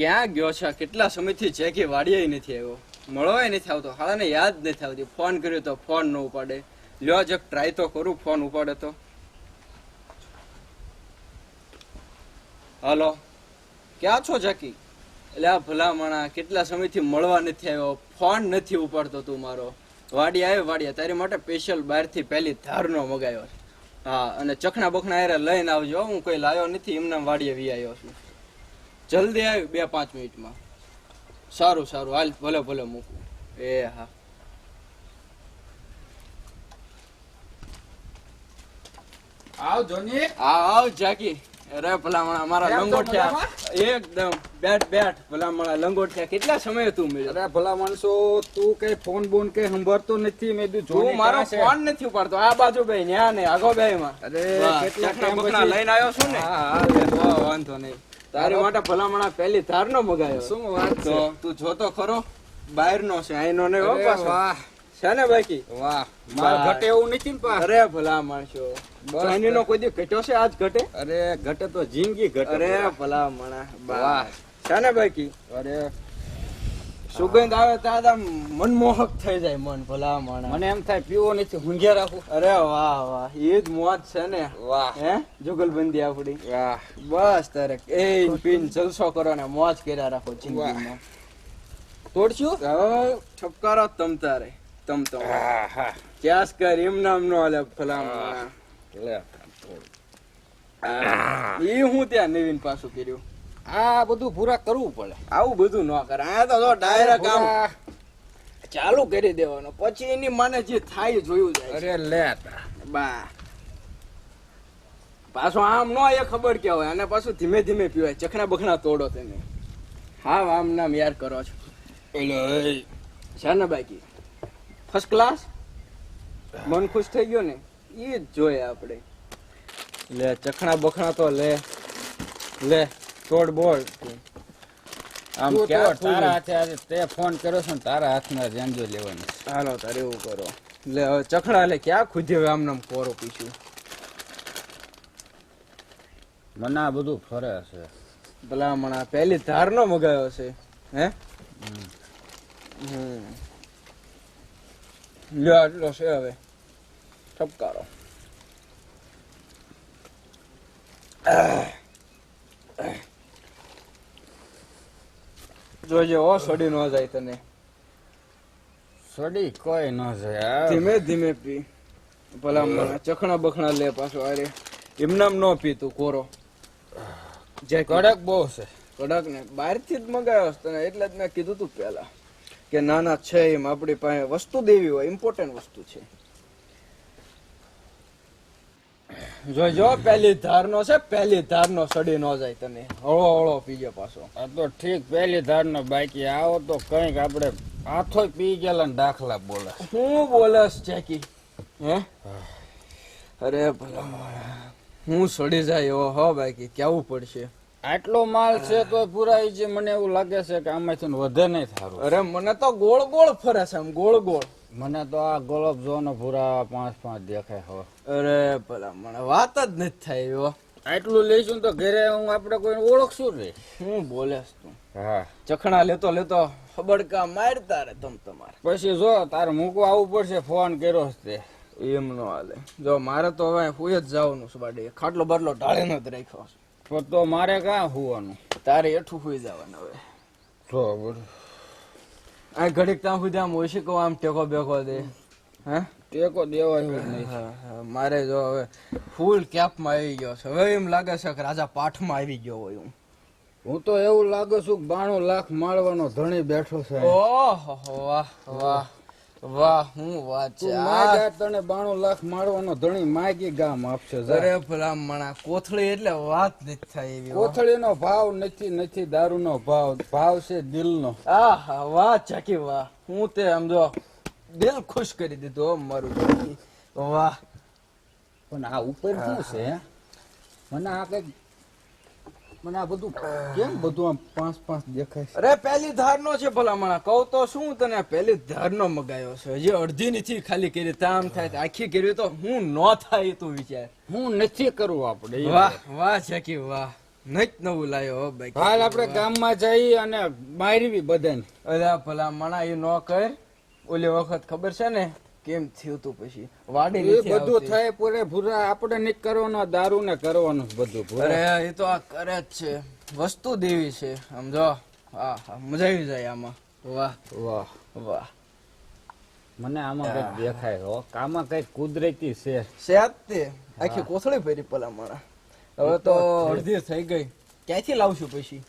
ક્યાં ગયો છે? કેટલા સમયથી જેકી વાડીએ નથી આવ્યો? મળવાય નથી આવતો. હાલાને યાદ નથી આવતી. ફોન કર્યો તો ફોન ન ઉપાડે. લ્યો જક ટ્રાય તો કરું, ફોન ઉપાડે તો. હાલો. ક્યાં છો, જકી? એટલે આ ભલા માણા કેટલા સમયથી મળવા નથી આવ્યો? ફોન નથી ઉપાડતો તું મારો. વાડી આવ્યો વાડિયા તારી માટે સ્પેશિયલ બહારથી પહેલી ધારનો મગાવ્યો હા, અને ચખણા બખણા એરે લઈને આવજો. હું કોઈ લાવ્યો નથી. એમના વાડીએ વી આવ્યો છું. જલ્દી આવી બે પાંચ મિનિટમાં. સારું સારું. હાલ ભલે ભલે મૂકું. એ હા. આવ જોની આવ જાકી અરે ભલામણા મારા કેમ લંગોટિયા એકદમ. બેઠ બેઠ ભલામણા લંગોટિયા કેટલા સમય તું મળ્યો અરે ભલા માણસો તું કઈ ફોન બોન કઈ સંભાળતો નથી? મેં તું જોની મારો ફોન નથી ઉપાડતો. આ બાજુ બે ન્યા ને આગો બે માં અરે કેટલા પછી- લઈને આવ્યો છું ને? હા, હા, વાંધો નહીં. તારી માટે ભલામણા પહેલી ધાર નો મગાયો. શું વાત છે? તું જોતો ખરો બહાર નો છે અહીંનો ને. વાહ. છે ને બાકી? વાહ. માર ઘટે એવું નથી ને અરે ભલા માણસો બસ. ચાઇનીનો કોઈ દી ઘટ્યો છે આજ ઘટે? અરે ઘટે તો જિંદગી ઘટે અરે ભલા મણા વાહ. વાહ છે ને બાકી? અરે સુગંધ આવે ત્યાં આમ મનમોહક થઈ જાય મન ભલા માણા મને એમ થાય પીવો નથી ઊંઘ્યા રાખું. અરે વાહ વાહ. એ જ મોજ છે ને. વાહ. હે? જુગલબંધી આપડી. વાહ. બસ તારે. એ પીન જલસો કરો ને મોજ કર્યા રાખો જિંદગીમાં. તોડશું? હવે ઠપકારો તમ તારે. તમ તો. ક્યાસ કર એમ નામ નો હાલે ભલા માણા લે એ હું ત્યાં નવીન પાછું કર્યું? આ બધું પૂરા કરવું પડે. આવું બધું ન કરે આ તો ડાયરેક્ટ આમ પૂરા- ચાલુ કરી દેવાનો. પછી એની માને જે થાય જોયું જાય છે. અરે લે બા. પાછો આમ ન એ ખબર કે હોય. અને પાછું ધીમે ધીમે પીવાય. ચખણા બખણા તોડો તમે હા આમ નામ યાર કરો છો. એટલે છે ને બાકી. ફર્સ્ટ ક્લાસ મન ખુશ થઈ ગયો ને. એ જ જોઈએ આપણે. લે ચખણા બખણા તો લે. લે. તોડ બોલ. આમ તું તારા હાથે આજે તે ફોન કર્યો છે ને તારા હાથમાં રેન્જો લેવાની. હાલો તારે એવું કરો. લે હવે ચખડા લે ક્યાં ખુદે હવે આમ નામ કોરો પીછું? મને આ બધું ફરે છે. ભલામણા પહેલી ધારનો મગાયો છે હે? હમ. લ્યો આટલો છે હવે. ઠપકારો. જોજે ઓ સડી નો જાય તને. સડી કોઈ ન જાય ધીમે ધીમે પી. ભલામણા ચખણા બખણા લે પાછો અરે એમનામ નો પી તું કોરો. જે કડક બહુ છે. કડક ને. બહારથી જ મંગાવ્યો તને એટલે જ મેં કીધું તું પેલા. કે નાના છે એમ આપણી પાસે વસ્તુ દેવી હોય ઇમ્પોર્ટન્ટ વસ્તુ છે. જોજો પહેલી ધારનો છે પહેલી ધારનો સડી ન જાય તને. હળો હળો પીજો પાછો. આ તો ઠીક પહેલી ધાર નો બાકી. આવો તો કંઈક આપણે હાથો પી ગયેલા ને દાખલા બોલે. હું બોલસ જેકી? હે? અરે ભલા હું સડી જાય એવો હો બાકી કેવું પડશે? આટલો માલ છે તો પુરાઈ છે મને એવું લાગે છે કે આમાંથી વધે નહીં થારું. અરે મને તો ગોળ ગોળ ફરે છે આમ ગોળ ગોળ. મને તો આ ગોલબ જોનો પૂરા પાંચ પાંચ દેખાય હવે. અરે ભલા મને વાત જ નથી થાય એવો આટલું લઈશું તો ઘરે હું આપણે કોઈને ઓળખશું રે હું બોલેશ તું. હા. ચખણા લેતો લેતો ખબડકા મારતા રે તમ તમારે. પછી જો તારે મૂકવા આવવું પડશે ફોન કર્યો છે તે. એમ નો હાલે. જો મારે તો હવે હુઈ જ જવાનું છે બાડી. ખાટલો બાટલો ઢાળીને જ રાખ્યો છે. તો મારે કાં હોવાનું? તારે એઠું હોઈ જવાનું હવે. જો બધું આ ઘડીક ત્યાં સુધી આમ ઓછી આમ ટેકો બેકો દે. હે? ટેકો દેવા જ નહીં. હા, હા, મારે જો હવે ફૂલ કેપમાં આવી ગયો છે. હવે એમ લાગે છે કે રાજા પાઠમાં આવી ગયો હોય હું. હું તો એવું લાગે છું કે બાણું લાખ માળવાનો ધણી બેઠો છે. ઓહો વાહ વાહ. વાહ હું વાત છે આ તને બાણું લાખ માળવાનો ધણી માગી ગામ આપશે. અરે બ્રાહ્મણા કોથળી એટલે વાત નથી થાય એવી. કોથળીનો ભાવ નથી નથી દારૂનો ભાવ ભાવ છે દિલનો આહા વાહ ચાકી વાહ હું તે આમ જો દિલ ખુશ કરી દીધું મારું વાહ પણ આ ઉપર શું છે? મને આ કંઈક મને આ બધું કેમ બધું આમ પાંચ પાંચ દેખાય છે? અરે પહેલી ધારનો છે ભલા મણા કહું તો શું તને પહેલી ધારનો મગાયો છે. હજી અડધી નથી ખાલી કરી તામ થાય આખી કરી તો હું ન થાય તું વિચાર. હું નથી કરવું આપણે વાહ વાહ ચાકી વાહ. નચ નવું લાયો બાઈક હાલ આપણે ગામમાં જઈ અને મારવી બધાને. અરે ભલા મણા એ નો કર. ઓલી વખત ખબર છે ને કેમ થયું તું પછી? વાડી નથી બધું થાય પૂરે ભૂરા આપણે નહીં કરવાનો દારૂ ને કરવાનું બધું અરે એ તો આ કરે જ છે. વસ્તુ દેવી છે. સમજો હા હા મજા આવી જાય આમાં. વાહ. વાહ. વાહ. મને આમાં કંઈક દેખાય હો. આમાં કંઈક કુદરતી છે. શેત તે. આખી કોથળી ભરી પેલા મારા. હવે તો અડધી થઈ ગઈ. ક્યાંથી લાવશું પછી?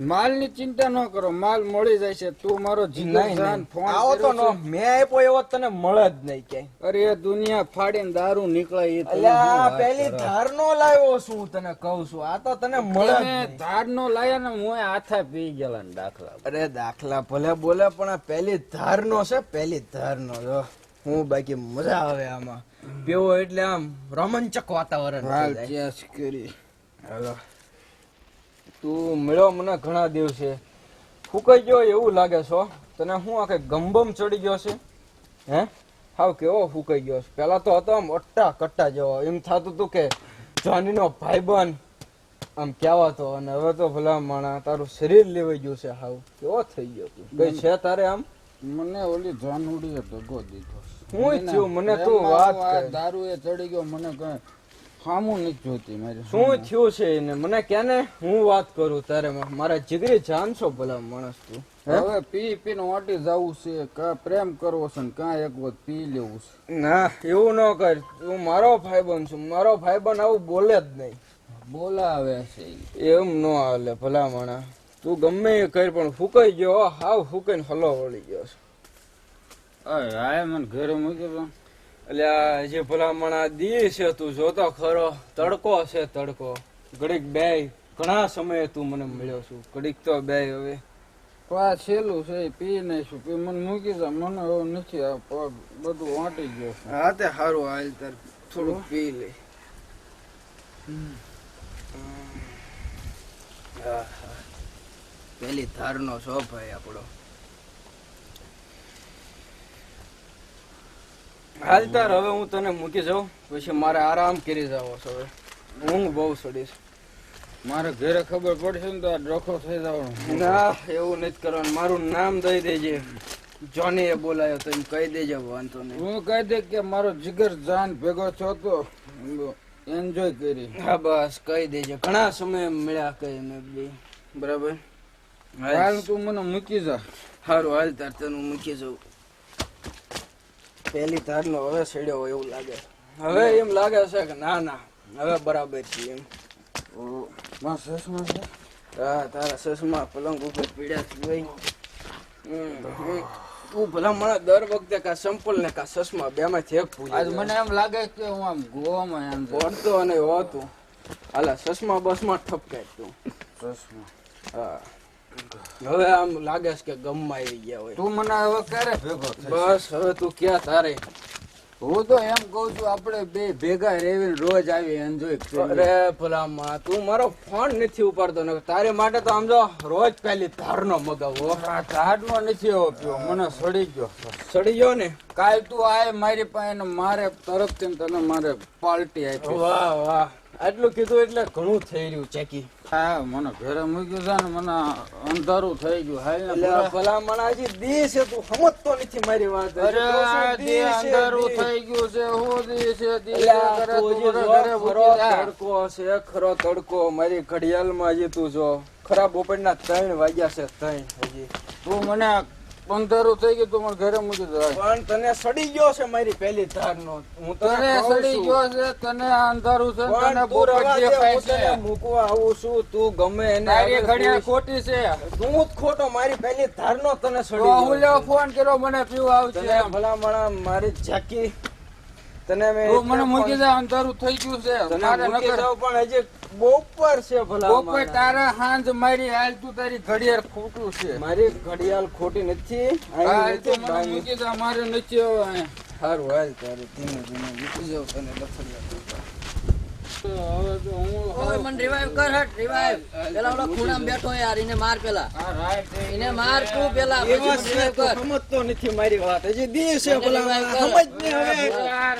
માલની ચિંતા ન કરો માલ મળી જાય છે. તું મારો જીગર નહીં, જાન નહીં. ફોન આવો તો નો. મેં આપ્યો એવો તને મળે જ નહીં ક્યાંય. અરે દુનિયા ફાડીને દારૂ નીકળે એ અલ્યા પેલી ધાર નો લાવ્યો છું તને કહું છું. આ તો તને મળે જ ધાર નો લાયા ને હું હાથે પી ગયેલા ને દાખલા અરે દાખલા ભલે બોલે પણ આ પેલી ધાર નો છે પેલી ધાર નો. જો હું બાકી મજા આવે આમાં. પીવો એટલે આમ રોમાંચક વાતાવરણ હાલ જાય. ચેસ કરી. હાલો. તું મળ્યો મને ઘણા દિવસે. ફૂકાઈ ગયો એવું લાગે છો તને હું આખે ગમબમ ચડી ગયો છે? હે? હાવ કેવો ફૂકાઈ ગયો છે. પેલા તો હતો આમ અટ્ટા કટ્ટા જેવો. એમ થતું હતું કે જોનીનો ભાઈબંધ આમ કહેવાતો અને હવે તો ભલા માણા તારું શરીર લેવાઈ ગયું છે હાવ. કેવો થઈ ગયો તું? કઈ છે તારે આમ? મને ઓલી જાનુડીએ દગો દીધો. હું મને મને તું વાત દારૂ એ ચડી ગયો. મને કઈ સામું નથી જોતી મારે શું થયું છે એને? મને કેને હું વાત કરું તારે? મારા જીગરી જાણશો ભલા માણસ તું. હવે પી પીને વાટી જવું છે. કા પ્રેમ કરવો છે ને કા એક વખત પી લેવું છે. ના. એવું ન કર. તું મારો ભાઈબંધ છું. મારો ભાઈબંધ આવું બોલે જ નહીં. બોલાવે છે એમ ન હાલે ભલા માણા તું ગમે એ કર પણ ફૂકાઈ ગયો હો, હાવ ફૂકાઈને હલો વળી ગયો છે. આય મને ઘરે મૂકી દો એટલે આ જે ભલામણા દી છે તું જોતો ખરો. તડકો છે તડકો. ઘડીક બે ઘણા સમયે તું મને મળ્યો છું. ઘડીક તો બે હવે. પા છેલ્લું છે પી શું પી મને મૂકી દે મને હવે નથી આ પગ બધું વાંટી ગયો હા તે સારું હાલ તાર. થોડું પી લે. પેલી ધારનો છો ભાઈ આપણો. હાલ તાર હવે હું તને મૂકી જાઉં પછી મારે આરામ કરી જાવ છો હવે. ઊંઘ બહુ સડીશ મારે ઘરે ખબર પડશે ને તો આ ડોખો થઈ જાવ ના એવું નથી કરવાનું. મારું નામ દઈ દેજે. જોની એ બોલાયો તો એમ કહી દેજે વાંધો નહીં. હું કહી દે કે મારો જીગર જાન ભેગો છો તો એન્જોય કરી. હા બસ કહી દેજે. ઘણા સમય મળ્યા કઈ મેં બે. બરાબર? હાલ તું મને મૂકી જા. સારું હાલ તાર તને મૂકી જાઉં. પેલી તારનો હવે સડ્યો હોય એવું લાગે. હવે એમ લાગે છે કે ના ના હવે બરાબર છે એમ. ઓ, મારા છે? હા તારા સસમાં પલંગ ઉપર પીડ્યા થઈ હમ. તું ભલા મને દર વખતે કા સંપલ ને કા સસમા બે માંથી એક ભૂલી આજ મને એમ લાગે કે હું આમ ગોવામાં એમ ભણતો અને હોતું. હાલા સસમા બસમાં ઠપકાય તું. સસમા. હા. હવે આમ લાગે છે કે ગમમાં આવી ગયા હોય. તું મને હવે ક્યારે ભેગો બસ હવે તું ક્યાં તારે? હું તો એમ કઉ છું આપણે બે ભેગા રેવી રોજ આવી એન્જોય અરે ભલામાં તું મારો ફોન નથી ઉપાડતો ને તારી માટે તો આમ જો રોજ પેલી ધારનો મગાવો આ ઝાડનો નથી એવો મને સડી ગયો. સડી ગયો ને? કાલ તું આય મારી પાસે ને મારે તરફથી ને તને મારે પાર્ટી આપી. વાહ વાહ. આટલું કીધું એટલે ઘણું થઈ રહ્યું ચેકી. હા મને ઘરે મૂક્યું છે ને મને અંધારું થઈ ગયું. હાલ ને ભલા ભલામણ હજી દી છે તું સમજતો નથી મારી વાત. અરે દી અંધારું થઈ ગયું છે હું દી છે મને ઘરે. તડકો છે. ખરો તડકો મારી ઘડિયાળમાં હજી તું જો ખરાબ બપોરના ત્રણ વાગ્યા છે ત્રણ હજી. તું મને અંધારું થઈ ગયું તમારે ઘરે મૂકી દે. પણ તને સડી ગયો છે મારી પહેલી ધારનો. હું તને તને સડી ગયો છે તને અંધારું છે તને રવા દેખાય છે. મૂકવા આવું છું તું ગમે એને તારી ઘડિયાળ ખોટી છે. તું જ ખોટો મારી પહેલી ધારનો તને તો સડી ગયો હું લેવા ફોન કર્યો મને પીવા આવશે તને ભલામણા મારી ઝાકી તને મે મને મૂકી દે અંધારું થઈ ગયું છે. તારે નકર પણ હજી બપોર છે બપોર ભલામણા તારા હાંજ મારી હાલ તું તારી ઘડિયાળ ખોટું છે. મારી ઘડિયાળ ખોટી નથી હાલ તો મને મૂકી દે મારે નથી હવે. સારું હાલ તારે ધીમે ધીમે મૂકી જાવ તને લફડિયા. ઓય મને revive કર હટ, revive. પેલા ઓલો ખૂણામાં બેઠો યાર, એને માર પેલા. આ રાઈટ થઈ એને માર તું પેલા, પછી એવા મને છે revive તો કર. સમજતો નથી મારી વાત હજી દી છે મને ભલા revive માણસ. કર. સમજ ને હવે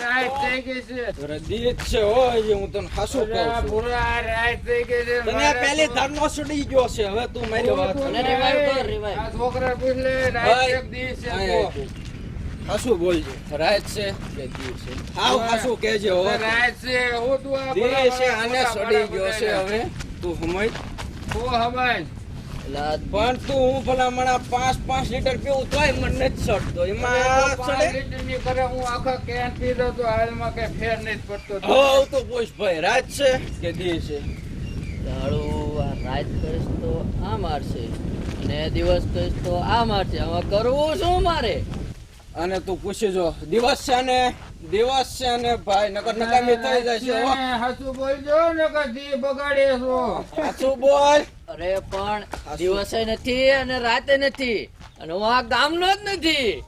રાઈટ થઈ ગઈ છે દી છે હો હજી હું તને હાસું કહું પૂરા રાઈટ થઈ ગઈ છે તને પહેલી ધારનો સડી ગયો છે હવે તું મારી વાત મને revive કર. છોકરા પૂછ લે રાઈટ એક દી છે તો. હાસું બોલજો? રાત છે? કે દી છે? હાવ હાસું કહેજે હો? રાઈટ છે હું તું આ દી છે આને સડી ગયો છે હવે. તું સમજ? હમાય પેલા પણ તું હું ભલા મણા પાંચ પાંચ લીટર પીવું તોય મને નથી સડતો. એમાં સડે? કરે હું આખા કેન પીધો તો હાલમાં કઈ ફેર નહીં પડતો. હોવ તો પૂછ ભાઈ રાત છે કે દી છે? દાડો આ રાત કરીશ તો આ મારશે. અને દિવસ કરીશ તો આ મારશે. હવે કરવું શું મારે? અને તું પૂછી જો. દિવસ છે ને દિવસ છે ને ભાઈ નકર નકામી થઈ જાય છે હો. હાચું બોલજો ને કે દી બગાડે છો સાચું બોલ. અરે પણ દિવસે નથી અને રાતે નથી. અને હું આ ગામનો જ નથી.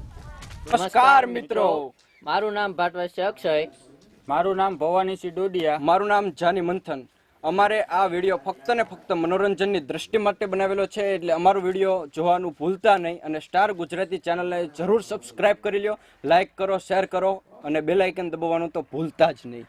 નમસ્કાર મિત્રો. મારું નામ ભાટવા છે અક્ષય. મારું નામ ભવાનીસિંહ ડોડિયા. મારું નામ જાની મંથન. અમારે આ વીડિયો ફક્ત ને ફક્ત મનોરંજનની દ્રષ્ટિ માટે બનાવેલો છે એટલે અમારો વીડિયો જોવાનું ભૂલતા નહીં અને સ્ટાર ગુજરાતી ચેનલને જરૂર સબસ્ક્રાઇબ કરી લો લાઇક કરો શેર કરો અને બેલાઇકન દબાવવાનું તો ભૂલતા જ નહીં.